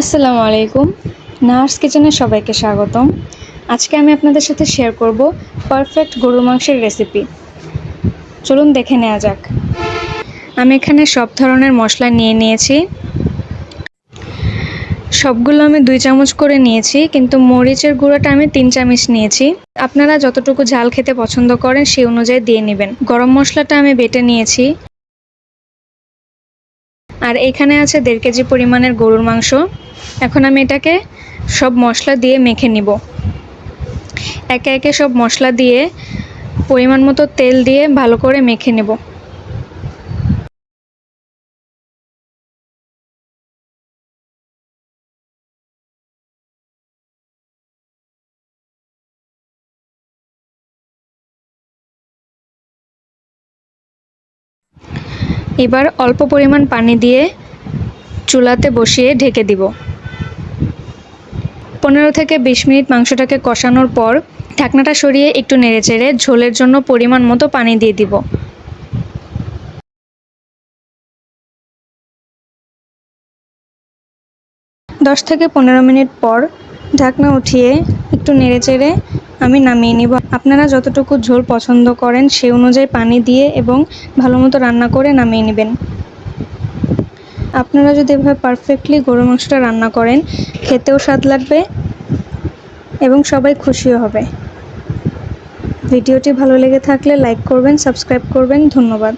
আসসালামু আলাইকুম। নার্স কিচেনে সবাইকে স্বাগতম। আজকে আমি আপনাদের সাথে শেয়ার করব পারফেক্ট গরুর মাংসের রেসিপি। চলুন দেখে নেওয়া যাক। আমি এখানে সব ধরনের মশলা নিয়ে নিয়েছি। সবগুলো আমি দুই চামচ করে নিয়েছি, কিন্তু মরিচের গুঁড়োটা আমি তিন চামচ নিয়েছি। আপনারা যতটুকু ঝাল খেতে পছন্দ করেন, সেই অনুযায়ী দিয়ে নেবেন। গরম মশলাটা আমি বেটে নিয়েছি। আর এখানে আছে দেড় কেজি পরিমাণের গরুর মাংস। এখন আমি এটাকে সব মশলা দিয়ে মেখে নিব। একে একে সব মশলা দিয়ে পরিমাণ মতো তেল দিয়ে ভালো করে মেখে নেব। এবার অল্প পরিমাণ পানি দিয়ে চুলাতে বসিয়ে ঢেকে দিব। পনেরো থেকে বিশ মিনিট মাংসটাকে কষানোর পর ঢাকনাটা সরিয়ে একটু নেড়েচেড়ে ঝোলের জন্য পরিমাণ মতো পানি দিয়ে দিব। দশ থেকে পনেরো মিনিট পর ঢাকনা উঠিয়ে একটু নেড়েচেড়ে আমি নামিয়ে নিব। আপনারা যতটুকু ঝোল পছন্দ করেন সেই অনুযায়ী পানি দিয়ে এবং ভালো মতো রান্না করে নামিয়ে নেবেন। আপনারা যদি এভাবে পারফেক্টলি গরু মাংসটা রান্না করেন, খেতেও স্বাদ লাগবে এবং সবাই খুশিও হবে। ভিডিওটি ভালো লেগে থাকলে লাইক করবেন সাবস্ক্রাইব করবেন। ধন্যবাদ।